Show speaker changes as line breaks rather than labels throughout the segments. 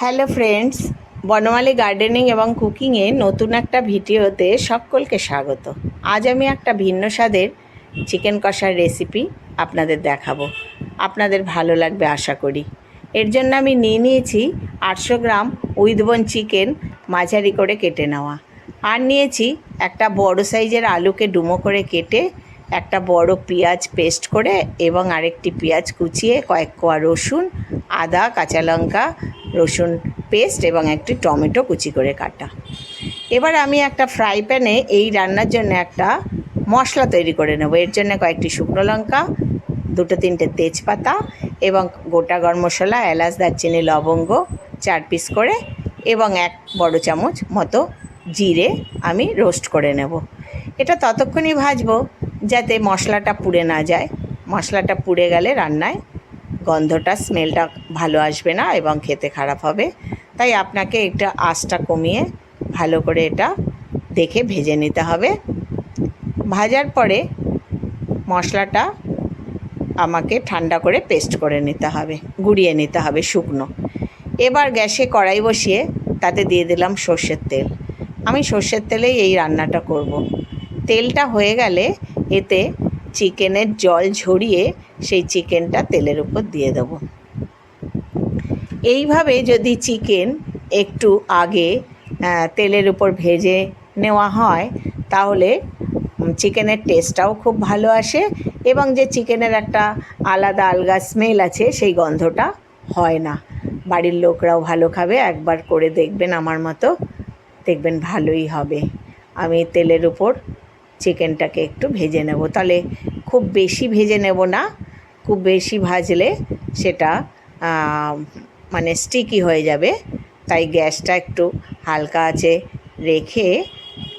Hello friends বনমালী gardening এবং কুকিংয়ে নতুন একটা ভিডিওতে সকলকে স্বাগত। আজ আমি একটা ভিন্ন স্বাদের চিকেন কষার রেসিপি আপনাদের দেখাবো। আপনাদের ভালো লাগবে আশা করি। এর জন্য আমি নিয়ে নিয়েছি আটশো গ্রাম উইথবন চিকেন মাঝারি করে কেটে নেওয়া। আর নিয়েছি একটা বড় সাইজের আলুকে ডুমো করে কেটে একটা বড় পেঁয়াজ পেস্ট করে এবং আরেকটি পেঁয়াজ কুচিয়ে কয়েক কোয়া রসুন, আদা, কাঁচা লঙ্কা রসুন পেস্ট এবং একটি টমেটো কুচি করে কাটা। এবার আমি একটা ফ্রাই প্যানে এই রান্নার জন্য একটা মশলা তৈরি করে নেব। এর জন্য কয়েকটি শুকনো লঙ্কা, দুটো তিনটে তেজপাতা এবং গোটা গরম মশলা, এলাচ, দারচিনি, লবঙ্গ চার পিস করে এবং এক বড় চামচ মতো জিরে আমি রোস্ট করে নেব। এটা ততক্ষণই ভাজবো যাতে মশলাটা পুড়ে না যায়। মশলাটা পুড়ে গেলে রান্নায় গন্ধটা স্মেলটা ভালো আসবে না এবং খেতে খারাপ হবে। তাই আপনাকে এটা আঁচটা কমিয়ে ভালো করে এটা দেখে ভেজে নিতে হবে। ভাজার পরে মশলাটা আমাকে ঠান্ডা করে পেস্ট করে নিতে হবে, গুঁড়িয়ে নিতে হবে শুকনো। এবার গ্যাসে কড়াই বসিয়ে তাতে দিয়ে দিলাম সর্ষের তেল। আমি সর্ষের তেলেই এই রান্নাটা করব। তেলটা হয়ে গেলে এতে চিকেনের জল ঝরিয়ে সেই চিকেনটা তেলের উপর দিয়ে দেবো। এইভাবে যদি চিকেন একটু আগে তেলের উপর ভেজে নেওয়া হয়, তাহলে চিকেনের টেস্টটাও খুব ভালো আসে এবং যে চিকেনের একটা আলাদা আলগা স্মেল আছে, সেই গন্ধটা হয় না। বাড়ির লোকরাও ভালো খাবে, একবার করে দেখবেন আমার মতো, দেখবেন ভালোই হবে। আমি তেলের উপর চিকেনটাকে একটু ভেজে নেব। তাহলে খুব বেশি ভেজে নেব না, খুব বেশি ভাজলে সেটা মানে স্টিকি হয়ে যাবে। তাই গ্যাসটা একটু হালকা আছে রেখে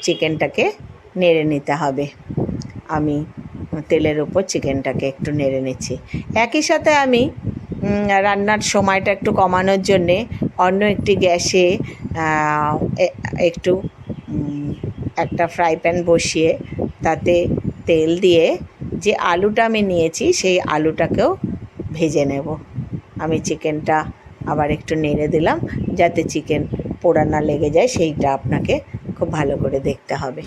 চিকেনটাকে নেড়ে নিতে হবে। আমি তেলের উপর চিকেনটাকে একটু নেড়ে নিচ্ছি। একই সাথে আমি রান্নার সময়টা একটু কমানোর জন্যে অন্য একটি গ্যাসে একটু একটা ফ্রাই প্যান বসিয়ে তাতে তেল দিয়ে যে আলুটা আমি নিয়েছি, সেই আলুটাকেও ভেজে নেব। আমি চিকেনটা আবার একটু নেড়ে দিলাম, যাতে চিকেন পোড়া না লেগে যায়, সেইটা আপনাকে খুব ভালো করে দেখতে হবে।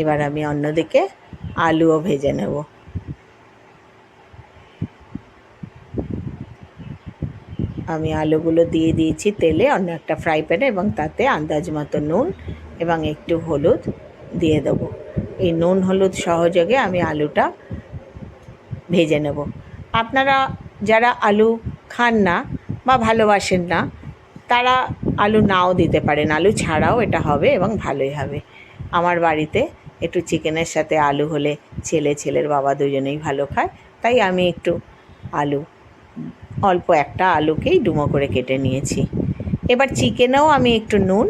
এবার আমি অন্যদিকে আলুও ভেজে নেব। আমি আলুগুলো দিয়ে দিয়েছি তেলে, অন্য একটা ফ্রাই প্যানে এবং তাতে আন্দাজ মতো নুন এবং একটু হলুদ দিয়ে দেবো। এই নুন হলুদ সহযোগে আমি আলুটা ভেজে নেব। আপনারা যারা আলু খান না বা ভালোবাসেন না, তারা আলু নাও দিতে পারেন। আলু ছাড়াও এটা হবে এবং ভালোই হবে। আমার বাড়িতে একটু চিকেনের সাথে আলু হলে ছেলে, ছেলের বাবা দুজনেই ভালো খায়, তাই আমি একটু আলু অল্প একটা আলুকেই ডুমো করে কেটে নিয়েছি। এবার চিকেনেও আমি একটু নুন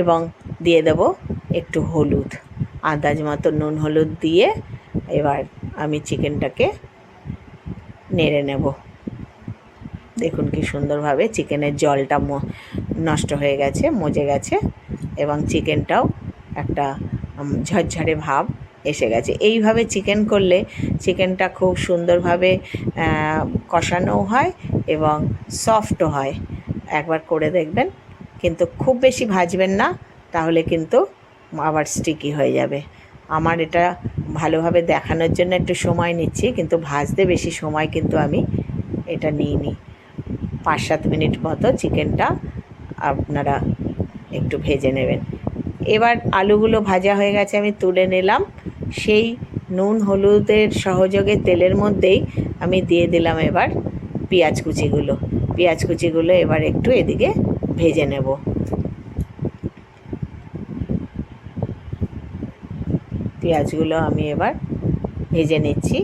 এবং দিয়ে দেবো একটু হলুদ। আন্দাজ মতো নুন হলুদ দিয়ে এবার আমি চিকেনটাকে নেড়ে নেব। দেখুন কি সুন্দরভাবে চিকেনের জলটা নষ্ট হয়ে গেছে, মজে গেছে এবং চিকেনটাও একটা ঝরঝরে ভাব এসে গেছে। এইভাবে চিকেন করলে চিকেনটা খুব সুন্দরভাবে কষানোও হয় এবং সফটও হয়। একবার করে দেখবেন। কিন্তু খুব বেশি ভাজবেন না, তাহলে কিন্তু আবার স্টিকি হয়ে যাবে। আমার এটা ভালোভাবে দেখানোর জন্য একটু সময় নিচ্ছি, কিন্তু ভাজতে বেশি সময় কিন্তু আমি এটা নিইনি। পাঁচ সাত মিনিট মতো চিকেনটা আপনারা একটু ভেজে নেবেন। এবার আলুগুলো ভাজা হয়ে গেছে, আমি তুলে নিলাম। সেই নুন হলুদের সহযোগে তেলের মধ্যেই আমি দিয়ে দিলাম এবার পেঁয়াজ কুচিগুলো। পেঁয়াজ কুচিগুলো এবার একটু এদিকে ভেজে নেব। পেঁয়াজগুলো আমি এবার ভেজে নিচ্ছি।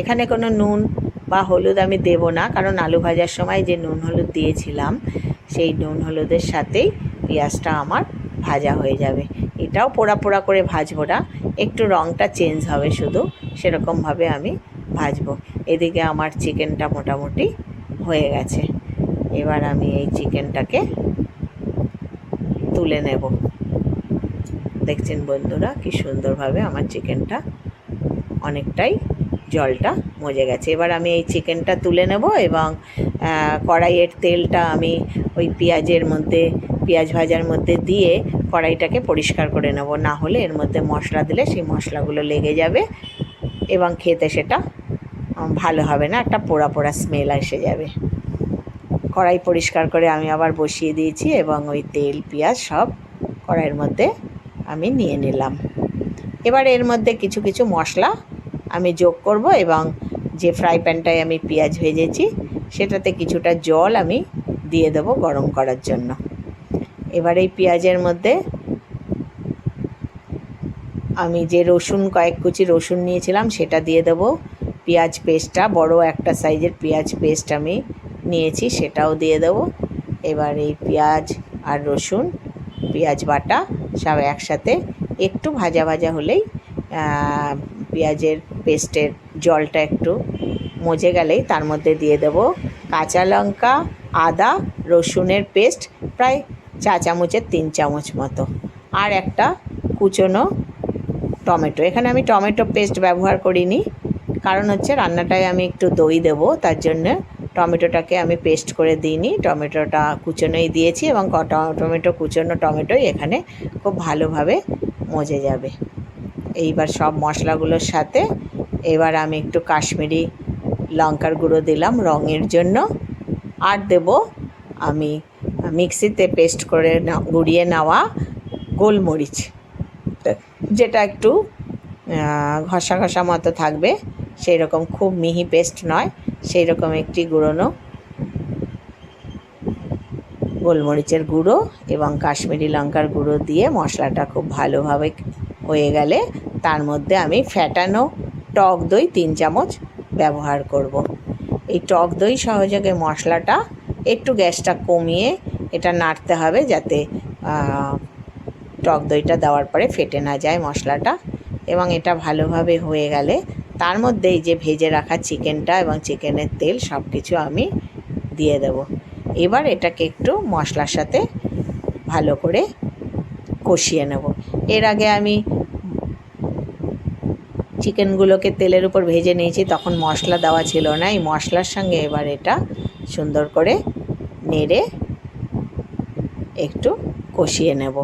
এখানে কোনো নুন বা হলুদ আমি দেব না, কারণ আলু ভাজার সময় যে নুন হলুদ দিয়েছিলাম, সেই নুন হলুদের সাথেই পেঁয়াজটা আমার ভাজা হয়ে যাবে। এটাও পোড়া পোড়া করে ভাজবো না। একটু রঙটা চেঞ্জ হবে শুধু সেরকমভাবে আমি ভাজবো। এদিকে আমার চিকেনটা মোটামুটি হয়ে গেছে। এবার আমি এই চিকেনটাকে তুলে নেব। দেখছেন বন্ধুরা, কি সুন্দরভাবে আমার চিকেনটা অনেকটাই জলটা মজে গেছে। এবার আমি এই চিকেনটা তুলে নেব এবং কড়াইয়ের তেলটা আমি ওই পেঁয়াজের মধ্যে, পেঁয়াজ ভাজার মধ্যে দিয়ে কড়াইটাকে পরিষ্কার করে নেব। না হলে এর মধ্যে মশলা দিলে সেই মশলাগুলো লেগে যাবে এবং খেতে সেটা ভালো হবে না। একটা পোড়া পোড়া স্মেল এসে যাবে। কড়াই পরিষ্কার করে আমি আবার বসিয়ে দিয়েছি এবং ওই তেল, পেঁয়াজ সব কড়াইয়ের মধ্যে আমি নিয়ে নিলাম। এবার এর মধ্যে কিছু কিছু মশলা আমি যোগ করব এবং যে ফ্রাই প্যানটায় আমি পেঁয়াজ ভেজেছি, সেটাতে কিছুটা জল আমি দিয়ে দেবো গরম করার জন্য। এবার এই পেঁয়াজের মধ্যে আমি যে রসুন, কয়েক কুচি রসুন নিয়েছিলাম, সেটা দিয়ে দেবো। পেঁয়াজ পেস্টটা, বড় একটা সাইজের পেঁয়াজ পেস্ট আমি নিয়েছি, সেটাও দিয়ে দেবো। এবার এই পেঁয়াজ আর রসুন, পেঁয়াজ বাটা সব একসাথে একটু ভাজা ভাজা হলেই পেঁয়াজের পেস্টের জলটা একটু মজে গেলেই তার মধ্যে দিয়ে দেব কাঁচা লঙ্কা, আদা, রসুনের পেস্ট, প্রায় চা চামচের তিন চামচ মতো। আর একটা কুচনো টমেটো। এখানে আমি টমেটো পেস্ট ব্যবহার করিনি। কারণ হচ্ছে রান্নাটায় আমি একটু দই দেবো, তার জন্য টমেটোটাকে আমি পেস্ট করে দিইনি। টমেটোটা কুচোনোই দিয়েছি এবং টমেটো কুচোনো টমেটোই এখানে খুব ভালোভাবে মজে যাবে। এইবার সব মশলাগুলোর সাথে এবার আমি একটু কাশ্মীরি লঙ্কার গুঁড়ো দিলাম রঙের জন্য। আর দেব আমি মিক্সিতে পেস্ট করে গুঁড়িয়ে নেওয়া গোলমরিচ যেটা একটু ঘষা ঘষা মতো থাকবে সেই রকম খুব মিহি পেস্ট নয় সেই রকম একটি গুঁড়োনো গোলমরিচের গুঁড়ো এবং কাশ্মীরি লঙ্কার গুঁড়ো দিয়ে মশলাটা খুব ভালোভাবে হয়ে গেলে তার মধ্যে আমি ফ্যাটানো টক দই তিন চামচ ব্যবহার করব। এই টক দই সহযোগে মশলাটা একটু গ্যাসটা কমিয়ে এটা নাড়তে হবে যাতে টক দইটা দেওয়ার পরে ফেটে না যায় মশলাটা এবং এটা ভালোভাবে হয়ে গেলে তার মধ্যেই যে ভেজে রাখা চিকেনটা এবং চিকেনের তেল সব কিছু আমি দিয়ে দেব। এবার এটাকে একটু মশলার সাথে ভালো করে কষিয়ে নেব। এর আগে আমি চিকেনগুলোকে তেলের উপর ভেজে নিয়েছি, তখন মশলা দেওয়া ছিল না। এই মশলার সঙ্গে এবার এটা সুন্দর করে নেড়ে একটু কষিয়ে নেব।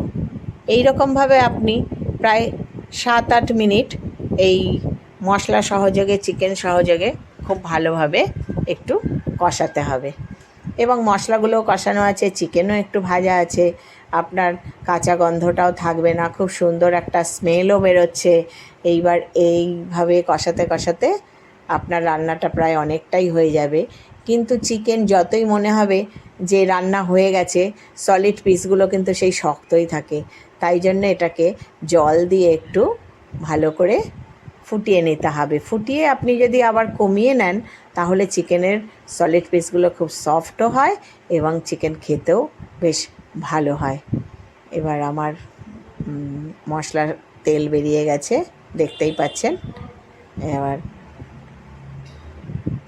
এই রকমভাবে আপনি প্রায় সাত আট মিনিট এই মশলা সহযোগে, চিকেন সহযোগে খুব ভালোভাবে একটু কষাতে হবে। এবং মশলাগুলোও কষানো আছে, চিকেনও একটু ভাজা আছে, আপনার কাঁচা গন্ধটাও থাকবে না, খুব সুন্দর একটা স্মেলও বেরোচ্ছে। এইবার এইভাবে কষাতে কষাতে আপনার রান্নাটা প্রায় অনেকটাই হয়ে যাবে। কিন্তু চিকেন যতই মনে হবে যে রান্না হয়ে গেছে সলিড পিসগুলো কিন্তু সেই শক্তই থাকে। তাই জন্য এটাকে জল দিয়ে একটু ভালো করে ফুটিয়ে নিতে হবে। ফুটিয়ে আপনি যদি আবার কমিয়ে নেন, তাহলে চিকেনের সলিড পিসগুলো খুব সফটও হয় এবং চিকেন খেতেও বেশ ভালো হয়। এবার আমার মশলার তেল বেরিয়ে গেছে, দেখতেই পাচ্ছেন। এবার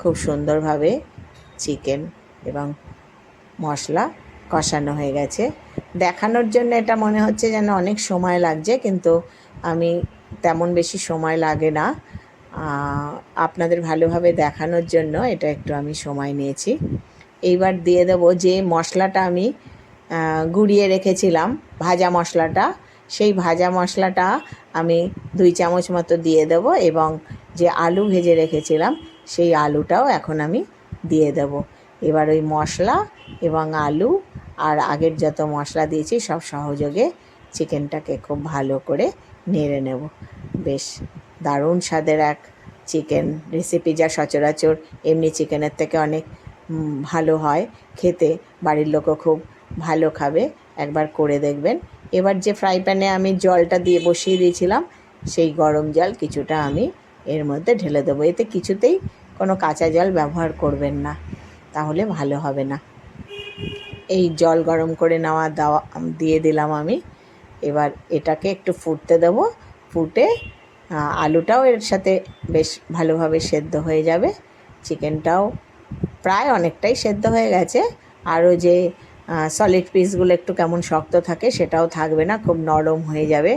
খুব সুন্দরভাবে চিকেন এবং মশলা কষানো হয়ে গেছে। দেখানোর জন্য এটা মনে হচ্ছে যেন অনেক সময় লাগছে, কিন্তু আমি তেমন বেশি সময় লাগে না। আপনাদের ভালোভাবে দেখানোর জন্য এটা একটু আমি সময় নিয়েছি। এইবার দিয়ে দেবো যে মশলাটা আমি গুঁড়িয়ে রেখেছিলাম, ভাজা মশলাটা। সেই ভাজা মশলাটা আমি দুই চামচ মতো দিয়ে দেব এবং যে আলু ভেজে রেখেছিলাম, সেই আলুটাও এখন আমি দিয়ে দেব। এবার ওই মশলা এবং আলু আর আগের যত মশলা দিয়েছি, সব সহযোগে চিকেনটাকে খুব ভালো করে নেড়ে নেব। বেশ দারুণ স্বাদের এক চিকেন রেসিপি যা সচরাচর এমনি চিকেনের থেকে অনেক ভালো হয়। খেতে বাড়ির লোকও খুব ভালো খাবে। একবার করে দেখবেন। এবার যে ফ্রাই প্যানে আমি জলটা দিয়ে বসিয়ে দিয়েছিলাম, সেই গরম জল কিছুটা আমি এর মধ্যে ঢেলে দেবো। এতে কিছুতেই কোনো কাঁচা জল ব্যবহার করবেন না, তাহলে ভালো হবে না। এই জল গরম করে নেওয়া দেওয়া, দিয়ে দিলাম আমি। এবার এটাকে একটু ফুটতে দেবো। ফুটে আলুটাও এর সাথে বেশ ভালোভাবে সেদ্ধ হয়ে যাবে। চিকেনটাও প্রায় অনেকটাই সেদ্ধ হয়ে গেছে। আরও যে সলিড পিসগুলো একটু কেমন শক্ত থাকে, সেটাও থাকবে না, খুব নরম হয়ে যাবে।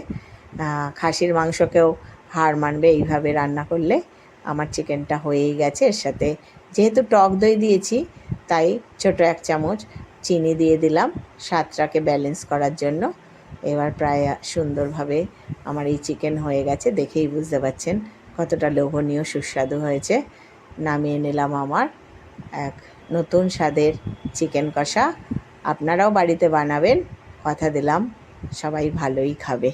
খাসির মাংসকেও হার মানবে এইভাবে রান্না করলে। আমার চিকেনটা হয়েই গেছে, এর সাথে যেহেতু টক দই দিয়েছি, তাই ছোট এক চামচ চিনি দিয়ে দিলাম, স্বাদটাকে ব্যালেন্স করার জন্য। এবার প্রায় সুন্দরভাবে আমার এই চিকেন হয়ে গেছে, দেখেই বুঝতে পারছেন কতটা লোভনীয়, সুস্বাদু হয়েছে। নামিয়ে নিলাম আমার এক নতুন স্বাদের চিকেন কষা। আপনারাও বাড়িতে বানাবেন, কথা দিলাম, সবাই ভালোই খাবে।